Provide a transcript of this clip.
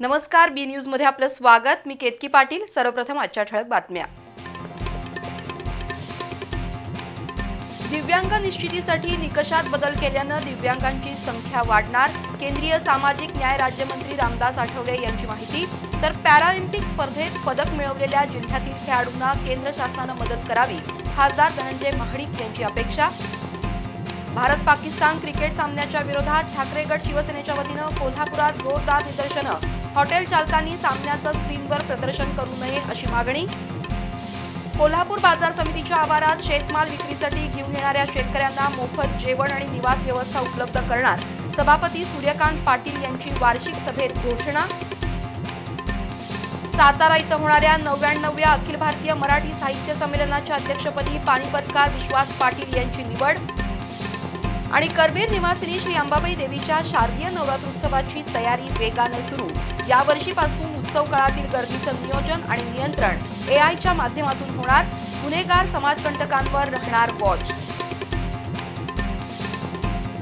नमस्कार बी न्यूजमध्ये आपलं स्वागत. मी केतकी पाटील. सर्वप्रथम आजच्या ठळक बातम्या. दिव्यांग निश्चितीसाठी निकषात बदल केल्यानं दिव्यांगांची संख्या वाढणार. केंद्रीय सामाजिक न्याय राज्यमंत्री रामदास आठवले यांची माहिती. तर पॅरालिम्पिक स्पर्धेत पदक मिळवलेल्या जिल्ह्यातील खेळाडूंना केंद्र शासनानं मदत करावी. खासदार धनंजय महाडिक यांची अपेक्षा. भारत पाकिस्तान क्रिकेट सामन्याच्या विरोधात ठाकरे गट शिवसेनेच्या वतीनं कोल्हापुरात जोरदार निदर्शनं. हॉटेल चालकांनी सामन्याचं स्क्रीनवर प्रदर्शन करू नये अशी मागणी. कोल्हापूर बाजार समितीच्या आवारात शेतमाल विक्रीसाठी घेऊन येणाऱ्या शेतकऱ्यांना मोफत जेवण आणि निवास व्यवस्था उपलब्ध करणार. सभापती सूर्यकांत पाटील यांची वार्षिक सभेत घोषणा. सातारा इथं होणाऱ्या नव्याण्णव्या अखिल भारतीय मराठी साहित्य संमेलनाच्या अध्यक्षपदी पानिपतकार विश्वास पाटील यांची निवड. आणि करवीर निवासिनी श्री अंबाबाई देवीच्या शारदीय नवरात्रोत्सवाची तयारी वेगानं सुरू. यावर्षीपासून उत्सव काळातील गर्दीचं नियोजन आणि नियंत्रण एआयच्या माध्यमातून होणार. गुन्हेगार समाजकंटकांवर राहणार वॉच